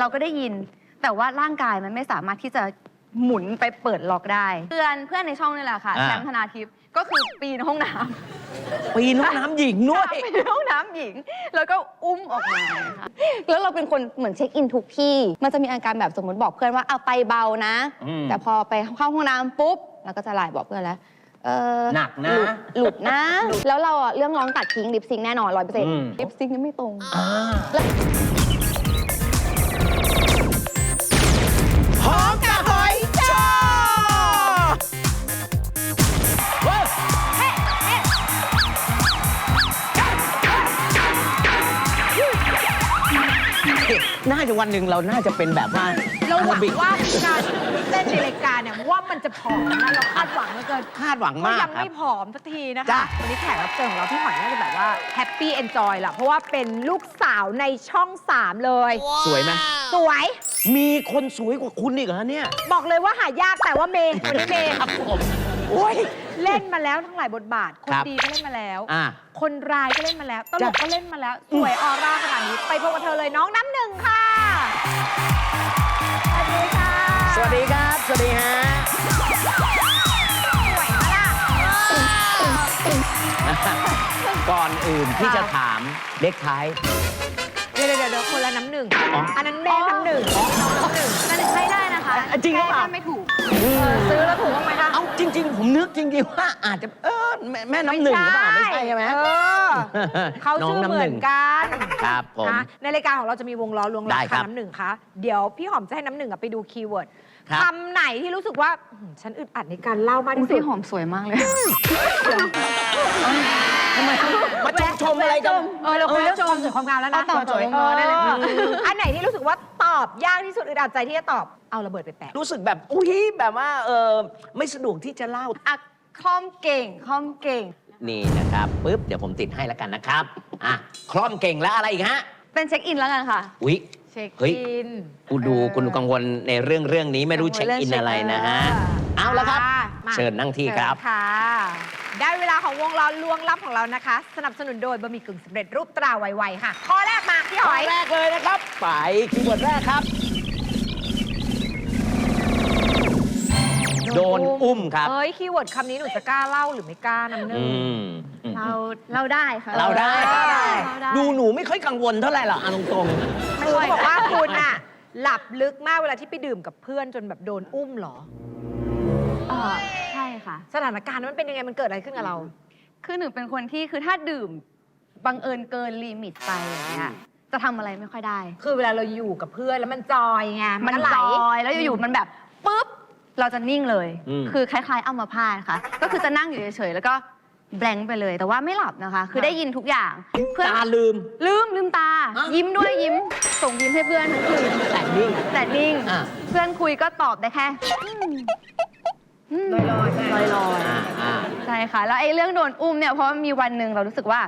เราก็ได้ยิน แต่ว่าร่างกายมันไม่สามารถที่จะหมุนไปเปิดล็อกได้ เพื่อนเพื่อนในช่องนี่แหละค่ะอ่า แชมป์ธนาทิพย์ก็คือปีนห้องน้ำปีนห้องน้ำหญิงด้วยปีนห้องน้ำหญิง แล้วก็อุ้มออกมาค่ะแล้วเราเป็นคนเหมือนเช็คอินทุกที่ มันจะมีอาการแบบสมมติบอกเพื่อนว่าเอาไปเบานะ อืมแต่พอไปเข้าห้องน้ำปุ๊บเราก็จะไลน์บอกเพื่อนแล้วเออหนักนะ ลุดหลุดนะ แล้วเราอะเรื่องร้องตัดทิ้งลิปซิงค์แน่นอนร้อยเปอร์เซ็นต์อืม ลิปซิงค์ยังไม่ตรง อ่า หอมกะหอยจอเว้ยน่าจะวันหนึ่งเราน่าจะเป็นแบบว่า เราหวังอบิกว่าการเล่นในรายการเนี่ยว่ามันจะผอมนะเราคาดหวังเหลือเกินคาดหวังก็มากยังครับ ไม่ผอมสักทีนะคะจ้ะวันนี้แขกรับเชิญของเราพี่หอยน่าจะแบบว่าแฮปปี้เอนจอยละเพราะว่าเป็นลูกสาวในช่อง3เลย สวยไหมสวยมีคนสวยกว่าคุณอีกเหรอเนี่ย บอกเลยว่าหายากแต่ว่าเมย์วันนี้เมย์ครับผมโอ้ย เล่นมาแล้วทั้งหลายบทบาท คนครับ ดีก็เล่นมาแล้ว อ่าคนร้ายก็เล่นมาแล้ว ตลกจ้ะก็เล่นมาแล้ว สวยออร่าขนาดนี้ ไปพบกับเธอเลยน้องน้ำหนึ่งค่ะ วัสดีครับ สวัสดีฮะสวยมากล่ะก่อนอื่นที่จะถามเด็กท้าย เดี๋ยวเดี๋ยวเดี๋ยวคนละน้ำหนึ่ง อ๋ออัอันนั้นแม่น้ำหนึ่งน้ำหนึ่งมันใช้ได้นะคะจริงหรือเปล่า แค่ไม่ถูกซื้อแล้วถูกบ้างไหมคะเอ้าจริง ๆ ผมนึกจริงๆว่าอาจจะเออแม่แม่น้ำหนึ่งหรือเปล่าไม่ใช่ใช่ไหม เออเขาน้องชื่อน้ำเหหมืนึ่องนกันครับผมนะในรายการของเราจะมีวงล้อลวงได้ลับครัค่ะบน้ำหนึ่งคะเดี๋ยวพี่หอมจะให้น้ำหนึ่งอะไปดูคีย์เวิร์ด ครับ คำไหนที่รู้สึกว่าอื้อหือฉันอึดอัดในการเล่ามากอุ๊ยที่สุดพี่หอมสวยมากเลยทำไมมาชมชมอะไรกัน เออเราคุยเรื่องความสวยความงามแล้วนะเอาต่อสวยต่อได้เลยค่ะอออันไหนที่รู้สึกว่าตอบยากที่สุดอึดอัดใจที่จะตอบเอาระเบิดไปแปะ รู้สึกแบบ อุ้ยแบบว่าเออไม่สะดวกที่จะเล่าอะคล่อมเก่งคล่อมเก่ง นี่นะครับปุ๊บ เดี๋ยวผมติดให้แล้วกันนะครับ อะ คล่อมเก่งแล้วอะไรอีกฮะ เป็นเช็คอินแล้วกันค่ะ อุ๊ย เช็คเฮ้ยอินกูดูคุณกังวลในเรื่องเรื่องนี้ไม่รู้เช็คอินอะไรนะฮะ เอาละครับ มาเชิญนั่งที่ครับ เชิญค่ะ ได้เวลาของวงล้อลวงลับของเรานะคะ สนับสนุนโดยบะหมี่กึ่งสำเร็จรูปตราไวๆค่ะ ข้อแรกมาพี่หข้ออย แรกเลยนะครับ ไปคีย์เวิร์ดแรกครับ นอุ้มครับเฮ้ยคีย์เวิร์ดคำนี้หนูจะกล้าเล่าหรือไม่กล้าน้ำหนึ่อืงมเราเราได้ค่ะเราได้เราได้ เราได้ ดูหนูไม่ค่อยกังวลเท่าไหร่หรอกเอาตรงคือบอกว่าคุณน่ะหลับลึกมากเวลาที่ไปดื่มกับเพื่อนจนแบบโดนอุ้มเหรอ เออใช่ค่ะ สถานการณ์นั้นมันเป็นยังไงมันเกิดอะไรขึ้นกับเรา คือหนูเป็นคนที่คือถ้าดื่มบังเอิญเกินลิมิตไปอย่างเงี้ยจะทำอะไรไม่ค่อยได้ คือเวลาเราอยู่กับเพื่อนแล้วมันจอยไงมันก็ไหล จอยแล้วอยู่ๆมันแบบปุ๊บ เราจะนิ่งเลย อืม คือคล้ายๆอัมพาตค่ะ ก็คือจะนั่งอยู่เฉยๆแล้วก็แบงค์ไปเลย แต่ว่าไม่หลับนะคะ คือได้ยินทุกอย่างๆเพื่อนตาลืม ลืมลืมตา อะยิ้มด้วยยิ้ม ส่งยิ้มให้เพื่อนทั้งคืนแต่นิ่งแต่นิ่งอะ เพื่อนคุยก็ตอบได้แค่ลอยลอยลอยลอยอ่าอ่า ใช่ค่ะ แล้วไอ้เรื่องโดนอุ้มเนี่ยเพราะว่ามีวันหนึ่งเรารู้สึกว่า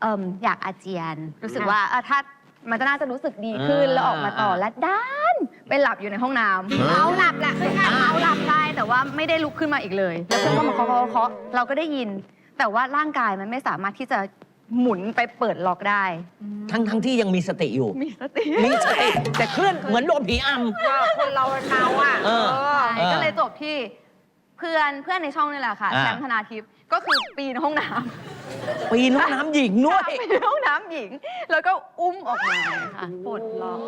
เอิมอยากอาเจียน รู้สึกว่าเออถ้ามันจะน่าจะรู้สึกดีขึ้น อ่าแล้วออกมาต่อและด้า นไปหลับอยู่ในห้องน้ำอ่าเอาหลับแหละคือการเอาหลับได้แต่ว่าไม่ได้ลุกขึ้นมาอีกเลย แล้วเพื่อนก็มาเคาะเคาะเคาะเราก็ได้ยิน แต่ว่าร่างกายมันไม่สามารถที่จะหมุนไปเปิดล็อกได้ ทั้งทั้งที่ยังมีสติอยู่ มีสติ มีสติแต่เคลื่อนเหมือนโดนผีอำว่าคนเราเนาอะเออเออใช่ก็เลยจบที่ เพื่อนเพื่อนในช่องนี่แหละค่ะอ่า แชมป์ธนาทิพย์ก็คือปีนห้องน้ำปีนห้องน้ำหญิงด้วยปีนห้องน้ำหญิง แล้วก็อุ้มออกมาค่ะปลดล็อก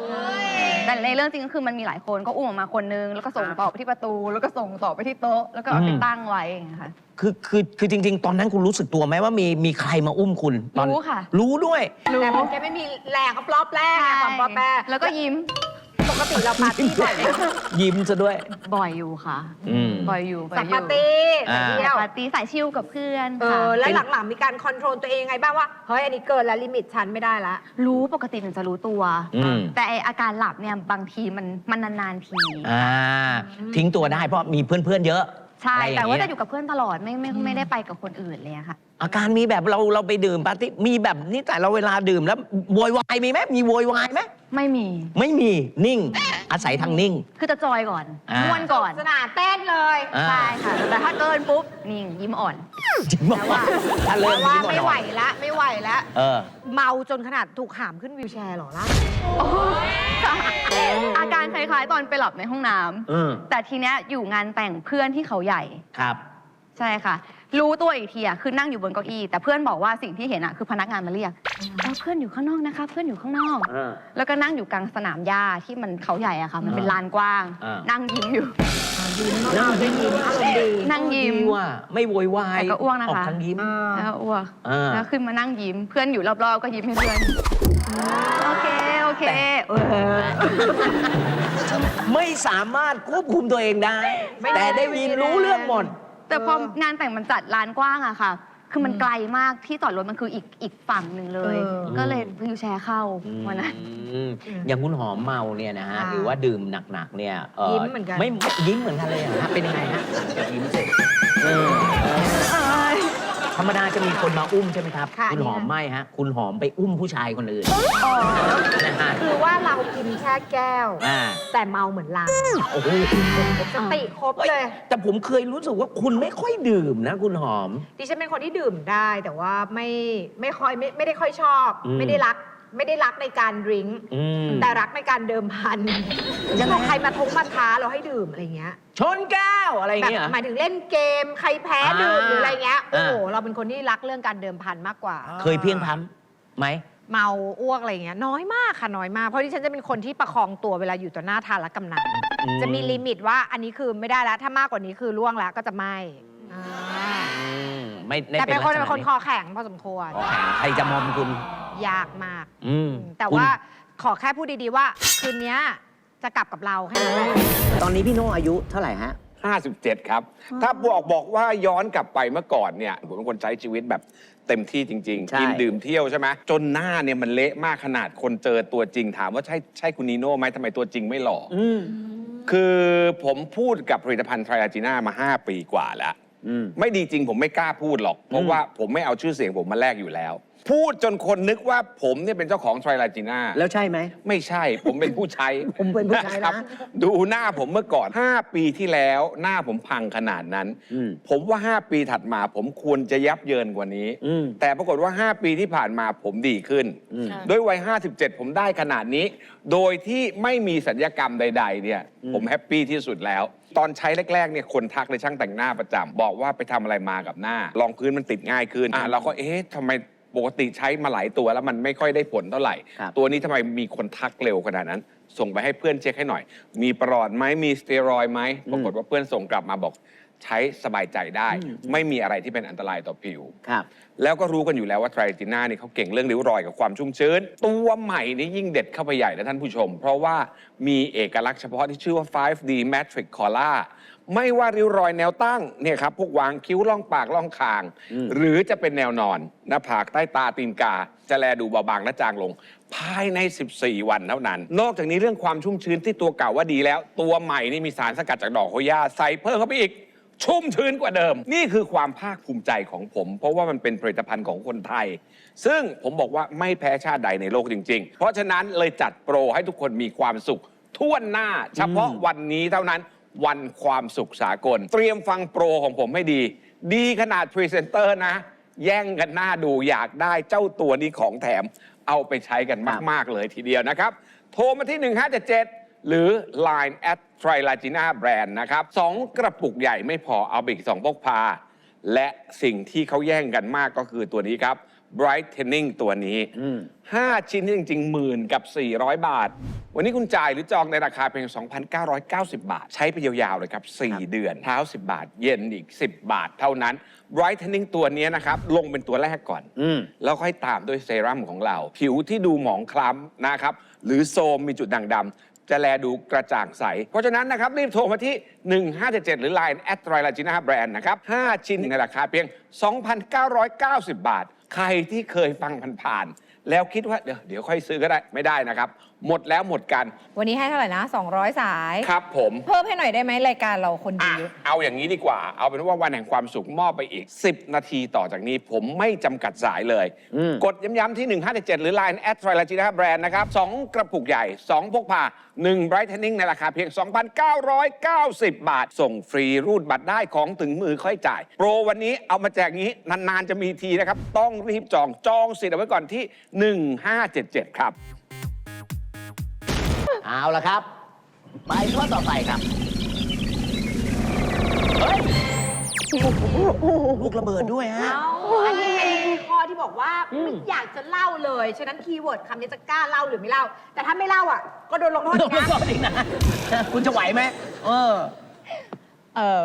แต่ในเรื่องจริงก็คือมันมีหลายคนก็อุ้มออกมาคนนึง แล้วก็ส่งต่อไปที่ประตู แล้วก็ส่งต่อไปที่โต๊ะแล้วก็เอาไปอืมตั้งไว้อย่างเงี้ยค่ะ คือคือคือจริง ๆ ตอนนั้นคุณรู้สึกตัวไหมว่ามีมีใครมาอุ้มคุณตอนรู้ค่ะ รู้ด้วย แต่ผมแกไม่มีแรงก็ปลอบแรกไงความปลอบแรกแล้วก็ยิ้มป กติเราปาร์ตี้บ่อยไหมยิ้มซะด้วย บ่อยอยู่ค่ะ อืม บ่อยอยู่บ่อยสัอมยู่ปาร์ตี้อ่า ไปเที่ยวปาร์ตี้สายชิลกับเพื่อนเอค่ะอแล้วเป็นหลังๆมีการคอนโทรลตัวเองยังไงบ้างว่า เฮ้ย อันนี้เกินแล้วลิมิตฉันไม่ได้ละ รู้ปกติหนูจะรู้ตัว อืม แต่ไออาการหลับเนี่ยบางทีมันมันนานๆที อ่า ทิ้งตัวได้เพราะมีเพื่อนๆเยอะใช่ อะไรอย่แต่งว่าเงี้จะอยู่กับเพื่อนตลอดไม่ไม่ไม่ได้ไปกับคนอื่นเลยอะค่ะอาการมีแบบเราเราไปดื่มปาร์ตี้มีแบบนี้แต่เราเวลาดื่มแล้วโวยวายมีไหมมีโวยวายไหมไม่มี ไม่มีนิ่ง อาศัยทางนิ่ง คือจะจอยก่อนอ่าม้วนก่อนสนานเต้นเลยอ่า ใช่ค่ะ แต่ถ้าเกินปุ๊บนิ่งยิ้มอ่อน จริงบอกว่าถ้าเริ่มว่ายิ้มไม่อ่ไหวอนละไม่ไหวละๆเออ เมาจนขนาดถูกหามขึ้นวิวแชร์เหรอล่ะ อาการคล้ายๆ ตอนไปหลับในห้องน้ำอืมแต่ทีเนี้ยอยู่งานแต่งเพื่อนที่เขาใหญ่ ครับ ใช่ค่ะ รู้ตัวอีกทีอะคือนั่งอยู่บนเก้าอี้แต่เพื่อนบอกว่าสิ่งที่เห็นอะคือพนักงานมาเรียกเออเพื่อนอยู่ข้างนอกนะคะ เพื่อนอยู่ข้างนอก อ่า แล้วก็นั่งอยู่กลางสนามหญ้าที่มันเขาใหญ่อะค่ะ มันเป็นอ่าลานกว้าง อ่านั่งยิ้มอยู่นั่งยิ้มนั่งยิ้ม ดีว่ะไม่โวยวายแต่ก็อ้วกนะคะ ออกทางยิ้มแล้วอ้วกอ่า แล้วขึ้นมานั่งยิ้ม เพื่อนอยู่รอบๆ ก็ยิ้มให้เพื่อน โอเค โอเค เออ ไม่สามารถควบคุมตัวเองได้ไม่ได้แต่ได้ยินรู้เรื่องหมด แต่พองานแต่งมันจัดลานกว้างอะค่ะ คือมันไกลมากที่จอดรถมันคืออีกอีกฝั่งหนึ่งเลย เออ ก็เลยวิวแชร์เข้าวันนั้น อืมอย่างคุณหอมเมาเนี่ยนะฮะค่ะหรือว่าดื่มหนักๆเนี่ยยิ้มเหมือนกัน ไม่ยิ้มเหมือนกันเลยอะฮะเป็นยังไงฮะหลังจากยิ้มเสร็จเออ ธรรมดาจะมีคนมาอุ้มใช่ไหมครับค่ะคุณหอมไม่ฮะ คุณหอมไปอุ้มผู้ชายคนอื่นอ๋อ นะฮะคือว่าเรากินแค่แก้ว อ่าแต่เมาเหมือนลังโอ้โหสติครบเลย แต่ผมเคยรู้สึกว่าคุณไม่ค่อยดื่มนะ คุณหอม ดิฉันเป็นคนที่ดื่มได้ แต่ว่าไม่ไม่ค่อยไม่ไม่ได้ค่อยชอบ อืม ไม่ได้รัก ไม่ได้รักในการดริงก์อืม แต่รักในการเดิมพันจะบอกใครมาทงมาท้าเราให้ดื่มอะไรเงี้ยชนแก้วอะไรอย่างแบบเงี้ยเหรอหมายถึงเล่นเกมใครแพ้อ่าดื่มหรืออะไรเงี้ยโอ้โหอ่า เราเป็นคนที่รักเรื่องการเดิมพันมากกว่า เคยเพียงพล้ำไหม เมาอ้วกอะไรเงี้ยน้อยมากค่ะน้อยมาก เพราะที่ฉันจะเป็นคนที่ประคองตัวเวลาอยู่ต่อหน้าทานและกำนันอืม จะมีลิมิตว่าอันนี้คือไม่ได้แล้วถ้ามากกว่านี้คือล่วงแล้วก็จะไม่อ่า อืม ไม่ไม่แต่เป็นคนลักษณะเป็นคนคอแข็งพอสมควรคอแข็งใครจะมอมคุณ ยากมาก อืมแต่คุณว่าขอแค่พูดดีๆว่า คืนเนี้ยจะกลับกับเราแค่นั้นแหละตอนนี้พี่โน่อายุเท่าไหร่ฮะ 57 ครับ ถ้าบอกบอกว่าย้อนกลับไปเมื่อก่อนเนี่ยผมเป็นคนใช้ชีวิตแบบเต็มที่จริง ใช่ ๆ กินดื่มเที่ยวใช่ไหมจนหน้าเนี่ยมันเละมากขนาดคนเจอตัวจริงถามว่าใช่ใช่คุณนีโน่ไหมทำไมตัวจริงไม่หล่อออืมคือผมพูดกับผลิตภัณฑ์ไทรอาจีน่ามา 5 ปีกว่าแล้วอืม ไม่ดีจริงผมไม่กล้าพูดหรอก เพราะว่าผมไม่เอาชื่อเสียงผมมาแลกอยู่แล้ว พูดจนคนนึกว่าผมเนี่ยเป็นเจ้าของไทรอาจีน่าแล้วใช่ไหม ไม่ใช่ผมเป็นผู้ใช้ ผมเป็นผู้ใช้นะ ครับ ดูหน้าผมเมื่อก่อน 5 ปีที่แล้วหน้าผมพังขนาดนั้น อืม ผมว่า 5 ปีถัดมาผมควรจะยับเยินกว่านี้ อืม แต่ปรากฏว่า 5 ปีที่ผ่านมาผมดีขึ้น อืม ด้วยวัย 57 ผมได้ขนาดนี้ โดยที่ไม่มีสัญญกรรมใด ๆ เนี่ยอืมผมแฮปปี้ที่สุดแล้ว ตอนใช้แรก ๆ เนี่ย คนทักเลยช่างแต่งหน้าประจำบอกว่าไปทำอะไรมากับหน้ารองพื้นมันติดง่ายขึ้นอะเราก็เอ๊ะทำไม ปกติใช้มาหลายตัวแล้วมันไม่ค่อยได้ผลเท่าไหร่ ครับ ตัวนี้ทำไมมีคนทักเร็วขนาดนั้น ส่งไปให้เพื่อนเช็คให้หน่อย มีปลอดไหมมีสเตียรอยด์ไหมปรากฏว่าเพื่อนส่งกลับมาบอกใช้สบายใจได้ ไม่มีอะไรที่เป็นอันตรายต่อผิว ครับ แล้วก็รู้กันอยู่แล้วว่าไทรจิน่านี่เขาเก่งเรื่องริ้วรอยกับความชุ่มชื้น ตัวใหม่นี่ยิ่งเด็ดเข้าไปใหญ่นะท่านผู้ชม เพราะว่ามีเอกลักษณ์เฉพาะที่ชื่อว่า 5D Matrix Collar ไม่ว่าริ้วรอยแนวตั้งเนี่ยครับพวกวางคิ้วล่องปากล่องคางอืมหรือจะเป็นแนวนอนหน้าผากใต้ตาตีนกา จะแลดูเบาบางและจางลง ภายใน 14 วันเท่านั้น นอกจากนี้เรื่องความชุ่มชื้นที่ตัวเก่าว่าดีแล้ว ตัวใหม่นี่มีสารสกัดจากดอกโฮย่าใส่เพิ่มเข้าไปอีก ชุ่มชื้นกว่าเดิม นี่คือความภาคภูมิใจของผม เพราะว่ามันเป็นผลิตภัณฑ์ของคนไทย ซึ่งผมบอกว่าไม่แพ้ชาติใดในโลกจริง ๆ เพราะฉะนั้นเลยจัดโปรให้ทุกคนมีความสุขทั่วหน้า เฉพาะวันนี้เท่านั้น วันความสุขสากล เตรียมฟังโปรของผมให้ดี ดีขนาดพรีเซนเตอร์นะ แย่งกันหน้าดูอยากได้เจ้าตัวนี้ของแถม เอาไปใช้กันมาก ๆ เลยทีเดียวนะครับ โทรมาที่ 1577 หรือ Line at t r i l a g i n a Brand นะครับสองกระปุกใหญ่ไม่พอเอาไปอีกสองพกพา และสิ่งที่เขาแย่งกันมากก็คือตัวนี้ครับ Brightening ตัวนี้อืม5ชิ้นจริงๆหมื่นกับ 400 บาท วันนี้คุณจ่ายหรือจองในราคาเพียง 2,990 บาท ใช้ไปยาวๆเลยครับ 4 เดือนเช้า 10 บาท เย็นอีก 10 บาทเท่านั้น Brightening ตัวนี้นะครับ ลงเป็นตัวแรกก่อนอืมแล้วค่อยตามด้วยเซรั่มของเรา ผิวที่ดูหมองคล้ำนะครับ หรือโซมมีจุดด่างดำจะแลดูกระจ่างใส เพราะฉะนั้นนะครับ รีบโทรมาที่ 1577 หรือ Line แอดไตรลาจิน่าแบรนด์นะครับ 5 ชิ้นในราคาเพียง 2,990 บาท ใครที่เคยฟังผ่านๆแล้วคิดว่าเดี๋ยวเดี๋ยวค่อยซื้อก็ได้ไม่ได้นะครับหมดแล้วหมดกันวันนี้ให้เท่าไหร่นะ 200 สาย ครับผม เพิ่มให้หน่อยได้ไหมรายการเราคนดูอะเยอะเอาอย่างนี้ดีกว่า เอาเป็นว่าวันแห่งความสุขมอบไปอีก 10 นาทีต่อจากนี้ ผมไม่จำกัดสายเลย อืม กดย้ำๆที่ 1577 หรือ Line แอดทร l ลจินาแบรนด์นะครับ 2 กระปุกใหญ่ 2 พกพา 1 Brightening ในราคาเพียง 2,990 บาท ส่งฟรีรูดบัตรได้ของถึงมือค่อยจ่าย โปรวันนี้เอามาแจกงี้ นาน ๆ จะมีทีนะครับ ต้องรีบจองจองสิทธิ์เอาไว้ก่อนที่ 1577 ครับ เอาละครับ ไปข้อต่อไปครับ เฮ้ยลูกระเบิดด้วยฮะเอาอันนี้เป็นข้อที่บอกว่าไม่อยากจะเล่าเลย ฉะนั้นคีย์เวิร์ดคำนี้จะกล้าเล่าหรือไม่เล่า แต่ถ้าไม่เล่าอะ ก็โดนลงโทษโดอีนกสนะอบอีกนะ คุณจะไหวไหม เออ เออ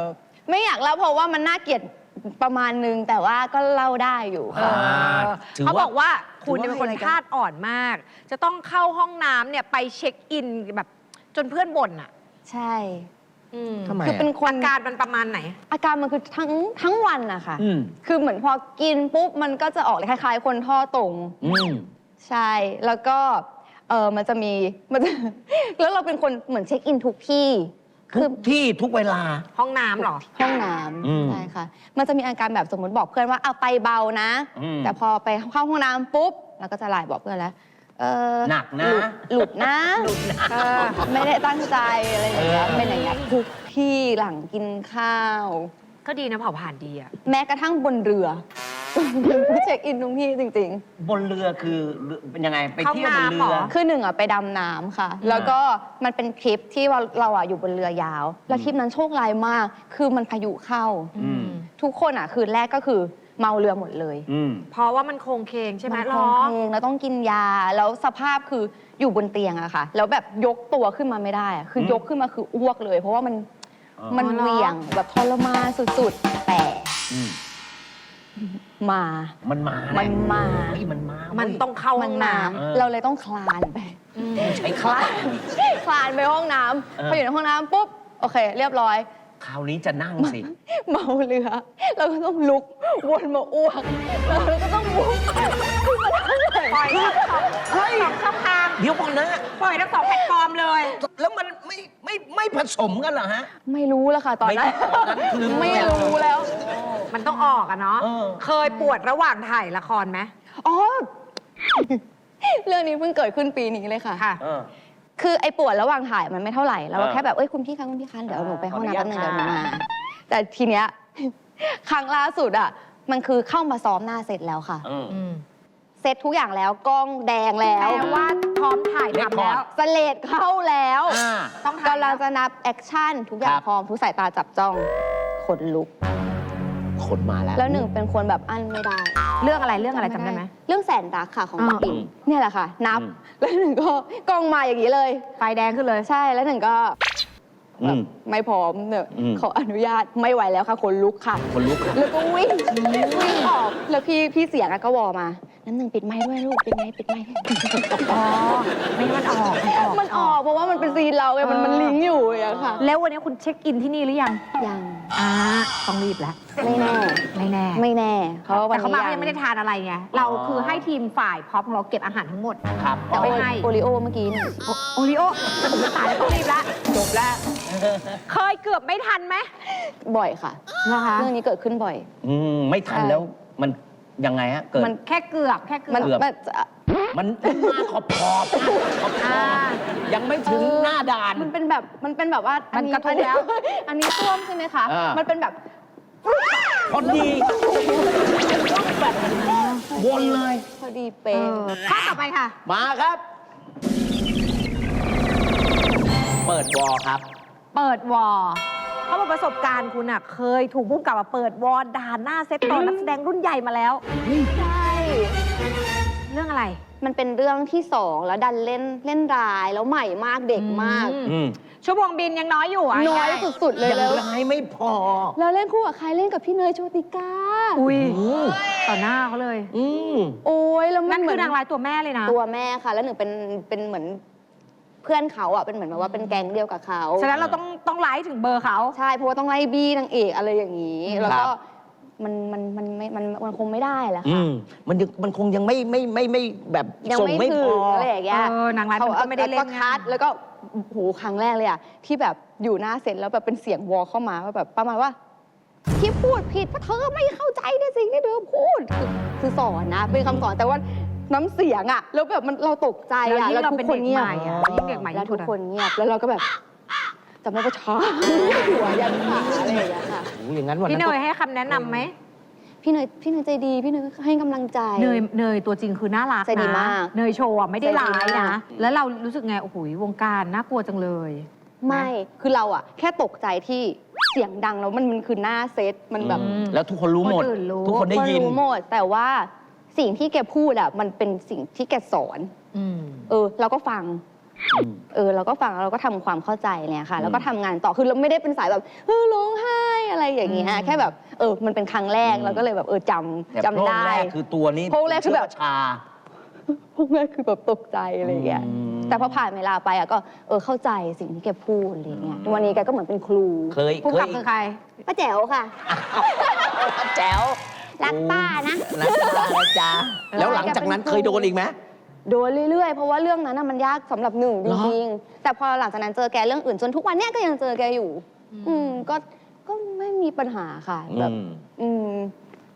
ไม่อยากเล่าเพราะว่ามันน่าเกลียด ประมาณนึงแต่ว่าก็เล่าได้อยู่เอค่ะอถือว่า เขาบอกว่าคุณเนี่ยถืเป็อนว่าคนให้รายการธาตุอ่อนมาก จะต้องเข้าห้องน้ำเนี่ยไปเช็คอินแบบจนเพื่อนบ่นอะใช่ อืมทำไมคือเป็นคนอาการมันประมาณไหน อาการมันคือทั้งทั้งวันอะค่ะ อืมคือเหมือนพอกินปุ๊บมันก็จะออกเลยคล้ายๆ คนท่อตรง อืม ใช่ แล้วก็เออมันจะมีมันจะ แล้วเราเป็นคนเหมือนเช็คอินทุกที่ ทุคือกที่ทุกเวลา ห้องน้ำเหรอ ห้องน้อืมำใช่ค่ะ มันจะมีอาการแบบสมมติบอกเพื่อนว่าเอาไปเบานะ อืมแต่พอไปเข้าห้องน้ำปุ๊บเราก็จะไลน์บอกเพื่อนแล้วเออหนักนะลุดหลุดนะหลุดนะเออไม่ได้ตั้งใจอะไรอย่างเงี้ยเออเป็นอย่างเงี้ยทุกที่หลังกินข้าว ก็ดีนะเผาผ่านดีอะแม้กระทั่งบนเรือเช็คอินทุกที่จริง บนเรือคือเป็นยังไงไปเที่ยวบนเข้าน้ำเหรเรืออๆ คือหนึ่งอะไปดำน้ำค่ะ แล้วก็มันเป็นทริปที่ว่าเราอะอยู่บนเรือยาว แล้วทริปนั้นโชคร้ายมาก คือมันพายุเข้า อืม ทุกคนอะคืนแรกก็คือเมาเรือหมดเลยอืม เพราะว่ามันโครงเคงใช่ไหมนหรคลอองเพลงแล้วต้องกินยา แล้วสภาพคืออยู่บนเตียงอะค่ะ แล้วแบบยกตัวขึ้นมาไม่ได้อะคืออม ยกขึ้นมาคืออ้วกเลย เพราะว่ามันอ๋อ มันเหวี่ยงแบบทรมานสุดๆ แต่อืมมา มันมามัมันมา มันมามัมันต้องเข้าห้องน้เออเราเลยต้องคลานไปำอืมใช้คลาดคลานไปห้องน้ำเออ พออยู่ในห้องน้ำปุ๊บ โอเค เรียบร้อย คราวนี้จะนั่งสิ เมาเรือเราก็ต้องลุกวนมาอ้วกเราก็ต้องมุกขึ้นมาทั้งเลยปล่อยทั้งสองเฮ้ย สองช่องทางเดี๋ยวก่อนนะ ปล่อยทั้งสองแพลตฟอร์มเลยแล้วมันไม่ไม่ไม่ผสมกันเหรอฮะ ไม่รู้แล้วค่ะตอนนั้นไม่ตอนนั้นคือ ไม่รู้แล้ว มันต้องออกอะเนาะเออ เคยปวดระหว่างถ่ายละครไหมอ๋อ เรื่องนี้เพิ่งเกิดขึ้นปีนี้เลยค่ะ ค่ะ เออ คือไอ้ปวดระหว่างถ่ายมันไม่เท่าไหร่เราก็เออแค่แบบเอ้ยคุณพี่คะคุณพี่คะเดี๋ยวหนูไปห้องน้ำแป๊บนึงขอเดี๋อยวนุหนูญาตมาค่ะแต่ทีเนี้ย ครั้งล่าสุดอะมันคือเข้ามาซ้อมหน้าเสร็จแล้วค่ะเอออืม เสร็จทุกอย่างแล้วกล้องแดงแล้แปวลว่าพร้อมถ่ายทำแล้ว สเลดเข้าแล้วอ่า ต้องถ่ายกำลังจะนับแอคชั่นทุกอย่าคงรับ พร้อมทุกสายตาจับจ้องขนลุก คนมาแล้ว แล้วหนึ่งเป็นคนแบบอั้นไม่ได้ เรื่องอะไรเรื่องอะไรจำได้ไหม เรื่องแสนรักค่ะของอ่าพี่อิงเนี่ยแหละค่ะ นับอืมแล้วหนึ่งก็กล้องมาอย่างนี้เลย ไฟแดงขึ้นเลย ใช่ แล้วหนึ่งก็อืมไม่พร้อมเนี่ยอืมขออนุญาตไม่ไหวแล้วค่ะขนลุกค่ะ คนลุกค่ะแล้วก็วิ่งวิ่งออกแล้วพี่พี่เสียงอะก็วอมา น้ำหนึ่งปิดไม้ด้วยลูกปิดไม้ปิดไม้อ๋อไม่มันออกมันออกมันออกเพราะว่ามันเป็นซีนเราไงมันมันลิงก์อยู่อย่างค่ะ แล้ววันนี้คุณเช็คอินที่นี่หรือยังยังอ่าต้องรีบแล้วไม่แน่ไม่แน่ไม่แน่เพราะว่าวัแต่นเขานี้มาก็ยังไม่ได้ทานอะไรไงเราคือให้ทีมฝ่ายพร็อพของเราเก็บอาหารทั้งหมดครับแต่ไม่โอให้โอริโอเมื่อกี้เนี่ยโอโอริโอตายแล้วต้องรีบละจบแล้วเคยเกือบไม่ทันไหมบ่อยค่ะนะคะเรื่องนี้เกิดขึ้นบ่อย อืมไม่ทันใช่แล้วมัน ยังไงฮะเกิด มันแค่เกือบแค่เกืมัอนบเกือบ มันจะ มันมันมาขอบขอบขอบขอ่าอบยังไม่ถึงเออหน้าด่าน มันเป็นแบบมันเป็นแบบว่ามัอันนี้กระทบแล้ว อันนี้ท่วมใช่ไหมคะ อ่ามั มันเป็นแบบพอดีแบบวนเลย พอดีเอเป๊ะอข้อต่อไปค่ะ มาครับ เปิดวอลครับ เปิดวอร์ เขาบอกประสบการณ์คุณอะเคยถูกพุ่งกลับมาเปิดวอร์ด่านหน้าเซตตอนนักแสดงรุ่นใหญ่มาแล้ว ใช่ เรื่องอะไร มันเป็นเรื่องที่สองแล้วดันเล่นเล่นร้ายแล้วใหม่มากเด็กมาก อือืมชั่วโมงบินยังน้อยอยู่อะน้อยง่าสุดๆเลยยังแล้วร้ายไม่พอ แล้วเล่นคู่กับใครเล่นกับพี่เนยโชติกาอุ้ยอืมต่อหน้าเขาเลย อืม โอ้ยแล้วมันั่นนเหคืมือนนางร้ายตัวแม่เลยนะตัวแม่ค่ะ แล้วหนึ่งเป็นเป็นเหมือน เพื่อนเขาอะเป็นเหมือนแบบว่าเป็นแก๊งเดียวกับเขาฉะนั้นเราต้องต้องไลฟ์ถึงเบอร์เขา ใช่เพราะว่าต้องไล่บี้นางเอกอะไรอย่างนี้ แล้วก็มันมันมันไม่มันมันคงไม่ได้แหละอืค่ะ มมันยังมันคงยังไม่ไม่ไม่ไม่แบบยังส่งไม่ไม่ถึพงอ อะไรอย่างเงี้ยเออนางร้ายมันก็ไม่ได้เล่นก็คัดไงแล้วก็โหครั้งแรกเลยอะที่แบบอยู่หน้าเสร็จแล้วแบบเป็นเสียงวอลเข้ามาว่าแบบประมาณว่า ที่พูดผิดเพราะเธอไม่เข้าใจในสิ่งที่เธอพูดคือคือสอนนะ เป็นคำสอนแต่ว่า น้ำเสียงอะแล้วแบบมันเราตกใจแล้วอะยิ่งแล้วเราทุเป็นกคเด็นกเงียใหบม่อะยิ่งเด็กใหม่แล้วยิ่งทุกกว่าคนเงียบแล้วเราก็แบบจำได้ว่าช้าหัวยันขาอะไรอย่างเงี้ยค่ะ โอ้อย่างนั้นวันพี่นั้นเนก็ยให้คำแนะนำไหมพี่เนยพี่เนยใจดีพี่เนยให้กำลังใจ เนยเนยตัวจริงคือน่ารักใจดีนะมากเนยโชว์อะไม่ได้ร้ายใจดีนะ มาก แล้วเรารู้สึกไงโอ้โหวงการน่ากลัวจังเลย ไม่คือเราอะแค่ตกใจที่เสียงดังแล้วมันมันคือหน้าเซตมันแบบ อืม แล้วทุกคนรู้หมด คนอื่นรู้ ทุกคนได้ยิน รู้หมดแต่ว่า สิ่งที่แกพูดอะมันเป็นสิ่งที่แกสอน อืม เออ เราก็ฟัง อืม เออ เราก็ฟังแล้วเราก็ทำความเข้าใจเนี่ยค่ะอืมแล้วก็ทำงานต่อคือเราไม่ได้เป็นสายแบบเออร้องไห้อะไรอย่างเงี้ยอืม แค่แบบเออมันเป็นครั้งแรกอืม เราก็เลยแบบเออจแต่ำจำโพรงได้ แรกคือตัวนี้โพรงแรกคือแบบ เชื่ว่าชา พวกแรกคือแบบตกใจอะไรอย่างเงี้ยอืมแต่พอผ่านเวลาไปอะก็เออเข้าใจสิ่งที่แกพูดอะไรอย่างเงี้ยอืม วันนี้แกก็เหมือนเป็นครูเคยผู้เคกำกับยคือใครป้าแจ๋วค่ะ แจ๋ว รักป้านะรักป้านะจ๊ะแล้วหลังจากนั้นเคยโดนอีกไหมโดนเรื่อยๆ เพราะว่าเรื่องนั้นน่ะมันยากสำหรับหนึ่งเหจรอริงๆ แต่พอหลังจากนั้นเจอแกเรื่องอื่นจนทุกวันเนี้ยก็ยังเจอแกอยู่ อืมก็ก็ไม่มีปัญหาค่ะแบบอืมอืม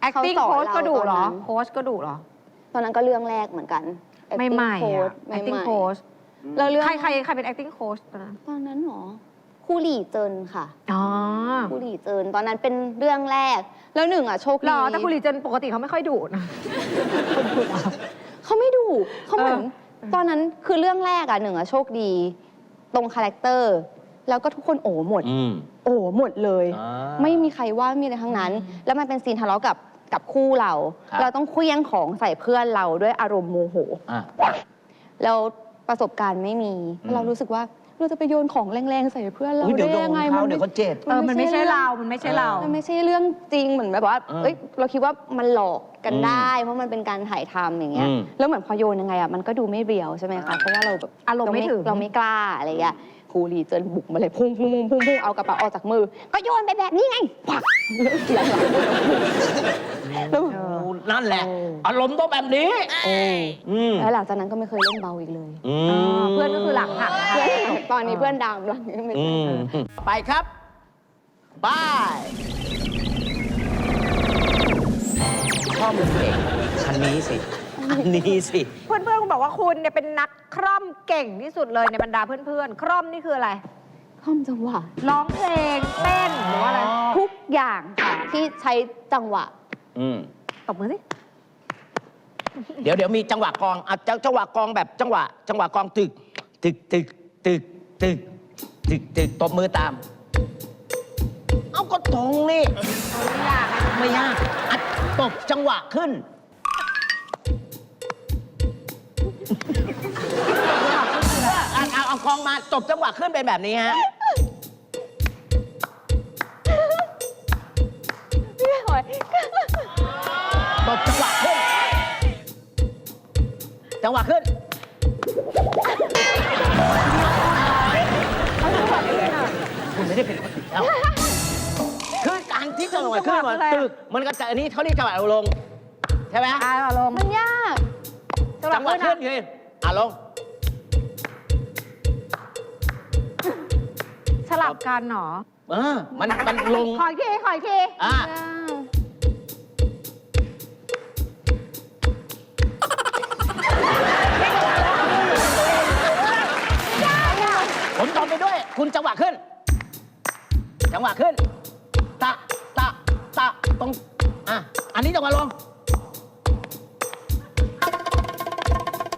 acting เขาสอน coach ก็ดุเหรอเราตอนนั้นโค้ชก็ดุเหรอ ตอนนั้นก็เรื่องแรกเหมือนกันไม่ใหม่ acting อะ coach ไม่ acting ใหม่ coach แล้วเรื่องใครใครใครเป็น acting coach ตอนนั้นตอนนั้นหรอครูหลี่เจินค่ะอ๋อครูหลี่เจินตอนนั้นเป็นเรื่องแรก แล้วหนึ่งอะโชคหรดีอแต่คุณลีเจนปกติเขาไม่ค่อยดุนะ เขาไม่ดูเขาเหมือนเออตอนนั้นคือเรื่องแรกอะหนึ่งอะโชคดี ตรงคาแรคเตอร์ แล้วก็ทุกคนโอ้หมด อืม โอ้หมดเลย อ่าไม่มีใครว่ามีอะไรทั้งนั้น แล้วมันเป็นซีนทะเลาะกับกับคู่เรา ครับ เราต้องเคลี้ยงของใส่เพื่อนเราด้วยอารมณ์โมโห อะ แล้วประสบการณ์ไม่มี อืม เรารู้สึกว่า เราจะไปโยนของแรงๆใส่เพื่อนเราอุ๊ยเดี๋ยวได้โดนยังไงเขามันเดี๋ยวเขาเจ็บ เออมันไม่ใช่เรา มันไม่ใช่เรา มันไม่ใช่เรื่องจริงเหมือนแบบว่าเออเอ้ยเราคิดว่ามันหลอกกันอืมได้ เพราะมันเป็นการถ่ายทำอย่างเงี้ยอืม แล้วเหมือนพอโยนยังไงอะมันก็ดูไม่เรียวใช่ไหมคะเพราะว่าเราแบบอารมณ์ไม่ถึง เราไม่กล้าอะไรอย่างเงี้ยครูรีเจินบุกมาเลยพุ่งพุ่งพุ่งพุ่งพุ่งเอากระเป๋าออกจากมือ ก็โยนไปแบบนี้ไงผลักเสียงหลังแล้วเออ นั่นแหละอารมณ์ต้องแบบนี้ โอ้อืม แล้วหลังจากนั้นก็ไม่เคยเล่นเบาอีกเลยอืเออมเพื่อนก็คือหลังหักนะคะ เพื่อนตอนนี้เพื่อนดามหลังนี้ไม่อืใช่มไปครับ ไปข้อมือเก่งอันนี้สิ อันนี้สิ เพื่อนๆคุณบอกว่าคุณเนี่ยเป็นนักคร่อมเก่งที่สุดเลยในบรรดาเพื่อนๆ คร่อมนี่คืออะไร ข้อมจังหวะ ร้องเพลง เต้น หรือว่าอะไร ทุกอย่างค่ะที่ใช้จังหวะ อืม ตบมือสิเดี๋ยวเดี๋ยวมีจังหวะกลองอะจังจังหวะกลองแบบจังหวะ จังหวะกลองตึก ตึกตึกตึกตึกตึกตึกตบมือตาม เอาก็ตรงนี่ไม่ยากอะไม่ยากอัดตบจังหวะขึ้น เอาเอาเอากลองมาตบจังหวะขึ้นเป็นแบบนี้ฮะ จังหวะขึ้นคุณไม่ได้เป็นคนอื่นแล้วคือการที่จังหวะขึ้นมันตึกมันก็จะอันนี้เขาเรียกจังหวะลง ใช่ไหมอ่าอารมณ์มันยากจังหวะขึ้นคืออะลง สลับกันเหรอเออมันมันลง ขออีกทีขออีกทีอะ จังหวะขึ้น จังหวะขึ้น ตะ ตะ ตะ ตรง อะ อันนี้จังหวะลง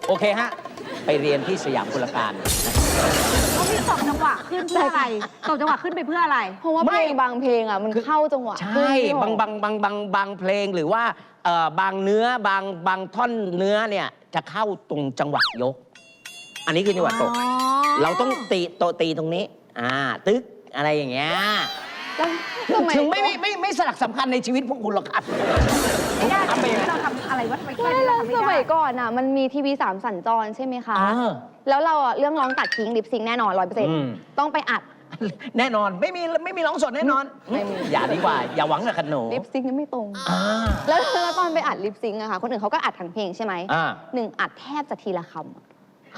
โอเคฮะ ไปเรียนที่สยามกุลการ เขามีตบจังหวะขึ้นเพื่ออะไรตบจังหวะขึ้นไปเพื่ออะไร เพราะว่าไม่เพลงบางเพลงอะมันเข้าจังหวะใช่ ขึ้นพี่หบางบางบางบางบางเพลงหรือว่าเอ่อบางเนื้อบางบางท่อนเนื้อเนี่ยจะเข้าตรงจังหวะยก อันนี้คือจังหวะตก อ๋อ เราต้องตีโตะตีตรงนี้ อ่า ตึกอะไรอย่างเงี้ยแล้วสมัยถึงไม่ไม่ไม่ไม่สลักสำคัญในชีวิตพวกคุณหรอกครับ ไม่ได้ทำไปเราทำอะไรวะทำไมแค่ไม่นี้แล้เราวทำไม่สได้ มัยก่อนอะมันมีทีวีสามสัญจรใช่ไหมคะ อ่า แล้วเราอะเรื่องร้องตัดทิ้งลิปซิงค์แน่นอนร้อยเปอร์เซ็นต์อืม ต้องไปอัด แน่นอนไม่มีไม่มีร้องสดแน่นอน ไม่มี อย่าดีกว่า อย่าหวังกับขนมลิปซิงค์นี่ไม่ตรง อ่าแล้วแล้วตอนไปอัดลิปซิงค์อะค่ะ คนอื่นเขาก็อัดทั้งเพลงใช่ไหมอ่าหนึ่งอัดแทบจะทีละคำอะ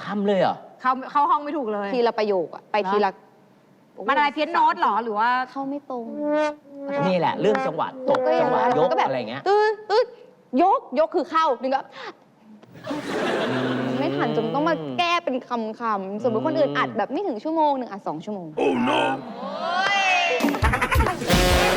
คำเลยเหรอ เขาเขาห้องไม่ถูกเลย ทีละประโยคอะไปทีละ มันอะไรเพี้ยนโน้ตเหรอหรือว่า เข้าไม่ตรง นี่แหละ เรื่องจังหวะตกก็อจัย่างหวะนั้นยกก็แบบ อะไรเงี้ย ตืดตืดยกยกคือเข้าหนึ่งก็ ไม่ทันจนต้องมาแก้เป็นคำคำๆสมมติคนอื่นอัดแบบไม่ถึงชั่วโมงหนึ่งอัดสองชั่วโมงเต้นม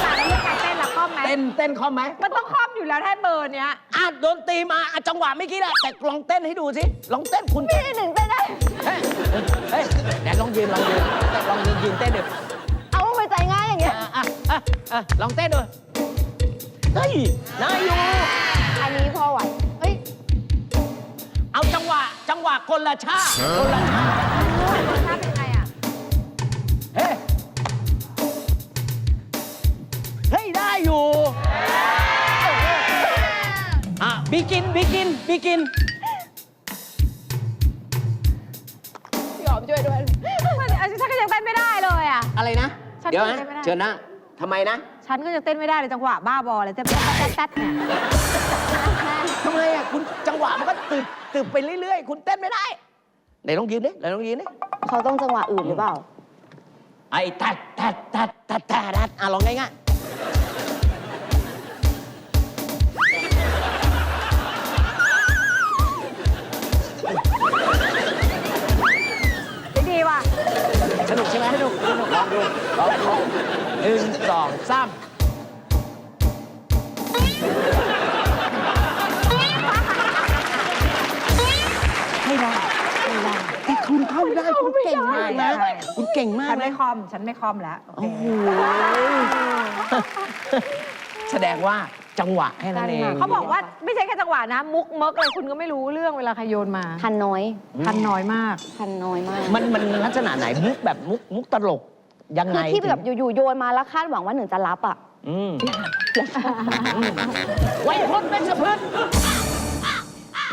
าแล้วเรื่องการเต้นละคล่อมไหมเต้นเต้นคล่อมไหมมันต้องคล่อมอยู่แล้วถ้าเบอร์เนี้ยอะโดนตีมาอะจังหวะไม่อกี้แหละแต่ลองเต้นให้ดูสิลองเต้นคุณพี่หนึ่งเต้นได้เฮ้ยเฮ้ยไหนลองยืนลองยืนล องยืนยืนเต้นดูเอาไปใจง่ายอย่างเงี้ยอะอะอะอะลองเต้นดู เฮ้ยนายอยู่ อันนี้พอไหวเฮ้ย เอาจังหวะ จังหวะคนละชาติคนละชาติถ้าเป็นไงอะ เฮ้ยเฮ้ยได้อยู่อะบิกินบิกินบิกิน พี่หอมช่วยด้วยมันอะฉันก็ ยังเต้นไม่ได้เลยอะ อะไรนะ ฉันเดี๋ยวนะ เต้นไม่ได้ เชิญนะทำไมนะฉันก็ยังเต้นไม่ได้เลยจังหวะบ้าบอเลยเต้นแต๊ดแต๊ดเนี่ยทำไมอะคุณจังหวะมันก็ตึบตึบไปเรื่อย ๆ คุณเต้นไม่ได้ไหนลองยืนดิไหนลองยืนดิเขาต้องจังหวะอื่นหรือเปล่า ไอ้ตัดตัดตัดตัดตัดตัดอะลองง่ายไหนึ่งสองสามไม่ได้ไม่ได้ที่คุณเข้าได้คุณเก่งมากนะ คุณเก่งมากฉันไม่นะคอม ฉันไม่คอมแล้ว โอเคโอ้โห แสดงว่าจังหวะแค่นั้นเองเขาบอกว่าไม่ใช่แค่จังหวะนะ มุกเมิกอะไรคุณก็ไม่รู้เรื่องเวลาใครโยนมาทันน้อย ทันน้อยมาก ทันน้อยมาก มันมันลักษณะไหนมุกแบบมุกมุกตลก ยังคืไงอที่แบบอยู่ๆโยนมาแล้วคาดหวังว่าหนึ่งจะรับอะอืมไว้พ้นเป็นสะพืน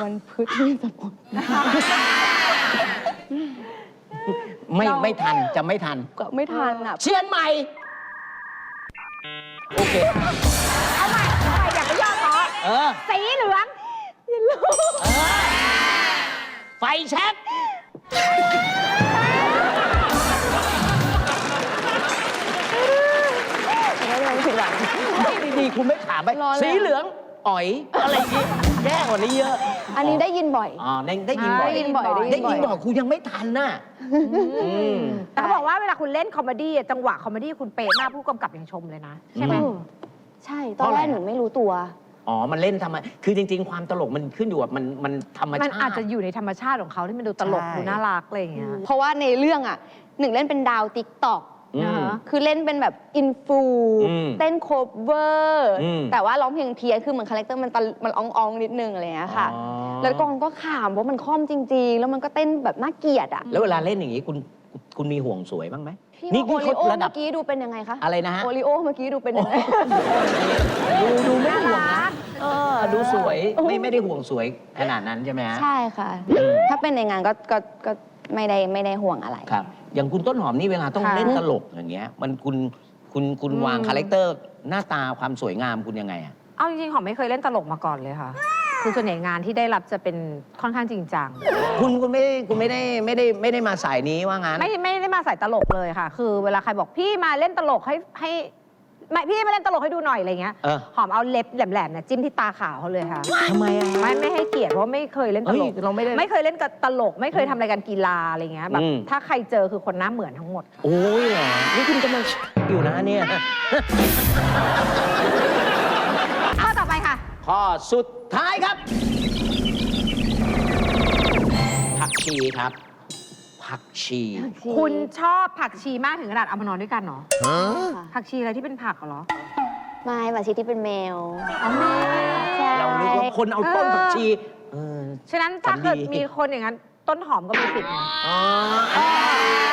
วันพุธที่สมองไม่เราไม่ทันจะไม่ทัน ก็ไม่ทันอะเชียงใหม่ โอเค เอาใหม่เอาใหม่อย่าไปย่อท้อเออ สีเหลืองเออไฟแช็ก ไม่เป็นไรไม่ผิดหวังไม่ดีๆคุณไม่ถามไปรอเลย สีเหลืองอ๋อยอะไรอย่างงี้แย่กว่านี้เยอะอันนี้ได้ยินบ่อย อ๋อได้ได้ยินบ่อยได้ยินบ่อยได้ได้ยิยินนบ่บ่ออยยคุณยังไม่ทันน่ะอืม แต่เขาบอกว่าเวลาคุณเล่นคอมเมดี้อะจังหวะคอมเมดี้คุณเป๊ะมากผู้กำกับยังชมเลยนะ ใช่ไหม อืเออใช่ตอนแรกหนูไม่รู้ตัว อ๋อ มันเล่นทำไม คือจริง ๆ ความตลกมันขึ้นอยู่กับมันมันธรรมมันชาอาจติจะอยู่ในธรรมชาติของเขาที่มันดูตลกใช่ ดูน่ารักอะไรอย่างเงี้ย เพราะว่าในเรื่องอะหนึ่งเล่นเป็นดาวติ๊กต็อกอืม นะคะคือเล่นเป็นแบบอินฟูอืมเต้นโคเวอร์อืม แต่ว่าร้องเพลงเพี้ยนคือเหมือนคาแรคเตอร์มันตะมันอ่องๆนิดนึงอะไรอย่างเงี้ยค่ะ อ๋อแล้วกองก็ขามเพราะมันคล่อมจริง ๆ แล้วมันก็เต้นแบบน่าเกลียดอะแล้วเวลาเล่นอย่างนี้คุณคุณมีห่วงสวยบ้างไหมพี่นี่โอนี่ริเขาโอระดัเมื่บอกี้ดูเป็นยังไงคะอะไรนะฮะโอริโอเมื่อกี้ดูเป็นยังไงดูดูไม่ห่วงน่ารันะกเออดูสวยไม่ไม่ได้ห่วงสวยขนาดนั้นใช่ไหมฮะ ใช่ค่ะ ถ้าเป็นในงานก็ก็ก็ไม่ได้ไม่ได้ห่วงอะไร ครับ อย่างคุณต้นหอมนี่เวลาต้องค่ะเล่นตลกอย่างเงี้ย มันคุณคุณคุณอืมวางคาแรคเตอร์หน้าตาความสวยงามคุณยังไงอะเอาจริงๆหอมไม่เคยเล่นตลกมาก่อนเลยค่ะ คือส่วนใหญ่งานที่ได้รับจะเป็นค่อนข้างจริงจัง คุณคุณไม่ได้คุณไม่ได้ไม่ได้ไม่ได้มาสายนี้ว่างั้น ไม่ไม่ได้มาใส่ตลกเลยค่ะ คือเวลาใครบอกพี่มาเล่นตลกให้ให้ ไม่พี่มาเล่นตลกให้ดูหน่อยอะไรเงี้ย เออ หอมเอาเล็บแหลมๆเนี่ยจิ้มที่ตาขาวเขาเลยค่ะ ทำไมอะไม่ไม่ให้เกียรติเพราะไม่เคยเล่นตเฮ้ยลกเราไม่ได้ไม่เคยเล่นกับตลก ไม่เคยทำรายการกีฬาอะไรเงี้ยแบบอืม ถ้าใครเจอคือคนหน้าเหมือนทั้งหมด โอ้ยเหรอนี่คุณกำลังอยู่นะเนี่ย ข้อต่อไปค่ะ ข้อสุดท้ายครับ ผักชีครับ ผักชี คุณชอบผักชีมากถึงขนาดเอามานอนด้วยกันเหรอ ค่ะผักชีอะไรที่เป็นผักเหรอ ไม่บัตรชีที่เป็นแมวอ๋อแม่ใช่ เรานึกว่าคนเอาต้นผักชี เออ ฉะนั้นถ้าเกิดฝันดีมีคนอย่างนั้น ต้นหอมก็มีสิทธิ์นะอ๋อ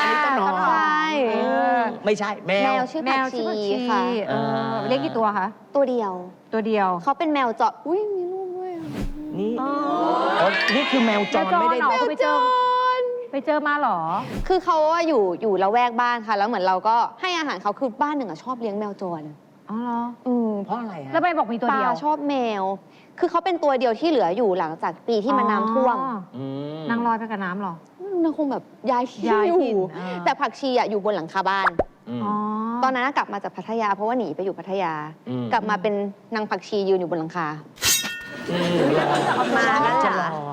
อันนี้ต้นหอมใช่ เออไม่ใช่แมแมว วชื่อแมผักวชื่อชีผักชีค่ะ เออเลี้ยงกี่ตัวคะ ตัวเดียว ตัวเดียว เขาเป็นแมวเจาะอุ้ยมีลูกด้วยอะนี่อ๋ออ๋อนี่คือแมวจรแมวจรไม่ได้เหรอแมวจร ไปเจอมาเหรอ คือเขาอะอยู่อยู่ละแวกบ้านค่ะ แล้วเหมือนเราก็ให้อาหารเขาคือบ้านหนึ่งอะชอบเลี้ยงแมวจรอ๋อเหรออืมเพราะอะไรฮะ แล้วไปบอกมีตัวปเดีลายวชอบแมว คือเขาเป็นตัวเดียวที่เหลืออยู่หลังจากปีที่มันน้ำท่วมอ๋ออืมนางลอยไปกับน้ำเหรอนางคงแบบย้ายที่ย้ายอถิ่นยู่อ่า แต่ผักชีอะอยู่บนหลังคาบ้าน อืมอ๋อตอนนั้นอะกลับมาจากพัทยาเพราะว่าหนีไปอยู่พัทยา อืมกลับมาเป็นนางผักชียืนอยู่บนหลังคา อืมรอมาแล้วจะจ้ะรอ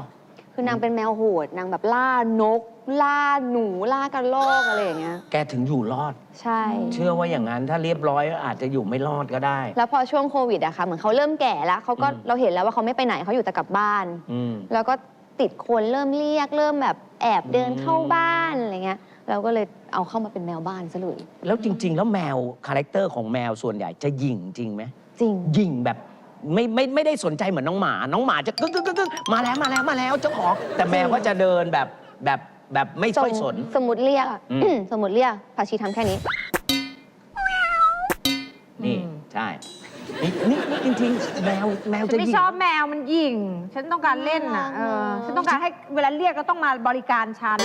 คือนางเป็นแมวโหด นางแบบล่านก ล่าหนูล่ากระรอกอะไรอย่างเงี้ย แกถึงอยู่รอด ใช่ เชื่อว่าอย่างนั้นถ้าเรียบร้อยอาจจะอยู่ไม่รอดก็ได้ แล้วพอช่วงโควิดอะค่ะ เหมือนเขาเริ่มแก่แล้วเขาก็อืม เราเห็นแล้วว่าเขาไม่ไปไหนเขาอยู่แต่กลับบ้าน อืม แล้วก็ติดคนเริ่มเรียก เริ่มแบบแอบเดินเข้าอืมบ้านอะไรเงี้ย เราก็เลยเอาเข้ามาเป็นแมวบ้านซะเลยแล้วจริง ๆ แล้วแมว คาแรคเตอร์ของแมวส่วนใหญ่จะหยิ่งจริงไหมจริง หยิ่งแบบ ไม่ไม่ไม่ได้สนใจเหมือนน้องหมา น้องหมาจะกึกกึกกึกกึกมาแล้วมาแล้วมาแล้วเจ้าของ แต่แมวก็จะเดินแบบแบบแบบไม่ค่อยสน สมมติเรียกอะ อืม สมมติเรียกผักชีทำแค่นี้ นี่อืมใช่นี่นี่นี่จริงๆแมวแมวฉัจะนไม่หยิ่งชอบแมวมันหยิ่ง ฉันต้องการเล่นน่ะเออฉันต้องการให้เวลาเรียกก็ต้องมาบริการฉัน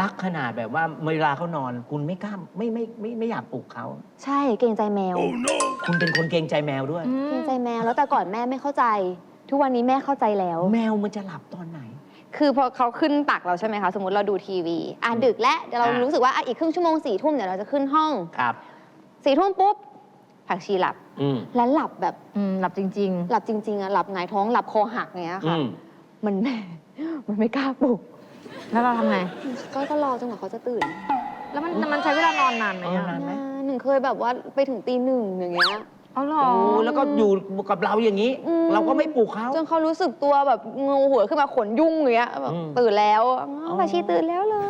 รักขนาดแบบว่าเวลาเขานอน คุณไม่กล้าไม่ไม่ไม่ไม่อยากปลุกเขา ใช่เกรงใจแมว คุณเป็นคนเกรงใจแมวด้วย เกรงใจแมวแล้วแต่ก่อนแม่ไม่เข้าใจ ทุกวันนี้แม่เข้าใจแล้ว แมวมันจะหลับตอนไหน คือพอเขาขึ้นตักเราใช่ไหมคะ สมมติเราดูทีวี อะดึกแล้วเดี๋ยวเราอะ รู้สึกว่าอะอีกครึ่งชั่วโมงสี่ทุ่มเดี๋ยวเราจะขึ้นห้องครับ สี่ทุ่มปุ๊บผักชีหลับ อืมแล้วหลับแบบอืมหลับจริง หลับจริงๆอะหลับหงายท้องหลับคอหักอย่างเงี้ยอืค่ะมมัน มันไม่กล้าปลุกๆ แล้วเราทำไง ก็ก็รอจนกว่าเขาจะตื่นแล้วมันมันใช้เวลานอนนานไหมเอออะนานไหมอ่าหนึ่งเคยแบบว่าไปถึงตีหนึ่งอย่างเงี้ย เอาเหรอ โอ้แล้วก็อยู่กับเราอย่างนี้ อืม เราก็ไม่ปลุกเขา จนเขารู้สึกตัวแบบงูหัวขึ้นมาขนยุ่งอย่างเงี้ยแบบอืมตื่นแล้วอ๋อ๋ออผักชีตื่นแล้วเลย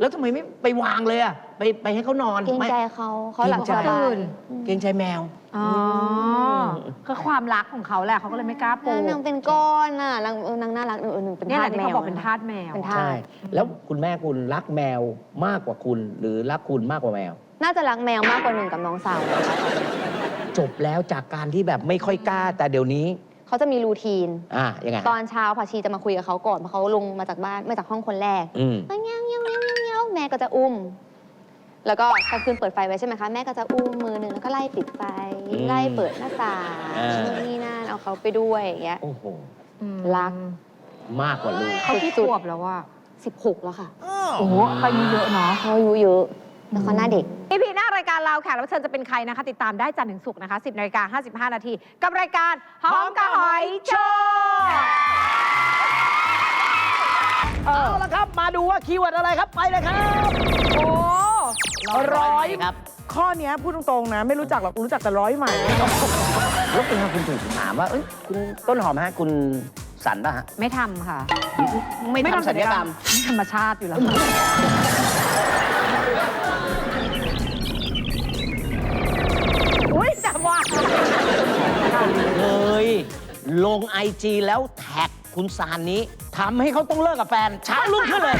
แบบอืมแล้วทำไมไม่ไปวางเลยอะไปไปให้เขานอนเกรงไม่ ใจเขาเขาหลับเกรงใจสบายตื่นเกรงใจแมว อ๋อคือความรักของเขาแหละเขาก็เลยไม่กล้าปลูแล้วกนางเป็นก้อนน่ะนางเออนางน่ารักเออหนึ่งเป็นเนี่ยแหทาสละที่แมเขาวบอกเป็นทาสแมว เป็นทาสใช่ แล้วคุณแม่คุณรักแมวมากกว่าคุณ หรือรักคุณมากกว่าแมว น่าจะรักแมวมากกว่าหนึ่งกับน้องสาวนะคะจบแล้วจากการที่แบบไม่ค่อยกล้า แต่เดี๋ยวนี้ เขาจะมีรูทีน อะยังไงตอนเช้าผักชีจะมาคุยกับเขาก่อนเพราะเขาลงมาจากบ้านมาจากห้องคนแรกอืม เงี้ยวเแม่ก็จะอุ้ม แล้วก็กลางคืนเปิดไฟไว้ใช่ไหมคะ แม่ก็จะอุ้มมือหนึ่งแล้วก็ไล่ปิดไฟ อืมไล่เปิดหน้าต่างอ่า นู่นนี่นั่นเอาเขาไปด้วยอย่างเงี้ย โอ้โห อืมรัก มากกว่าลูก เขากี่ขวบแล้วว่า16แล้วค่ะโอ้โหอายุเยอะเนาะ เขาอายุเยอะแล้วเขาหน้าเด็ก อีพีหน้ารายการเราแขกรับเชิญจะเป็นใครนะคะ ติดตามได้จันทร์ถึงศุกร์นะคะ 10นาฬิกา55นาทีกับรายการหอมกะหอยโชว์ เอาละครับ มาดูว่าคีย์เวิร์ดอะไรครับไปเลยครับ โอ้ร้อยครับ ข้อเนี้ยพูดตรงๆนะ ไม่รู้จักหรอกรู้จักแต่ร้อยใหม่แล้วเป็นไงคุณถึงถามว่าเอ้ยคุณต้นหอมฮะคุณสันป่ะฮะ ไม่ทำค่ะ ไม่ทำศัลยกรรมไม่ธรรมชาติอยู่แล้ว อุ้ยแต่ว่าเคยลงไอจีแล้วแท็ก คุณซานนี้ทำให้เขาต้องเลิกกับแฟนเช้ารุ่งขึ้นเลย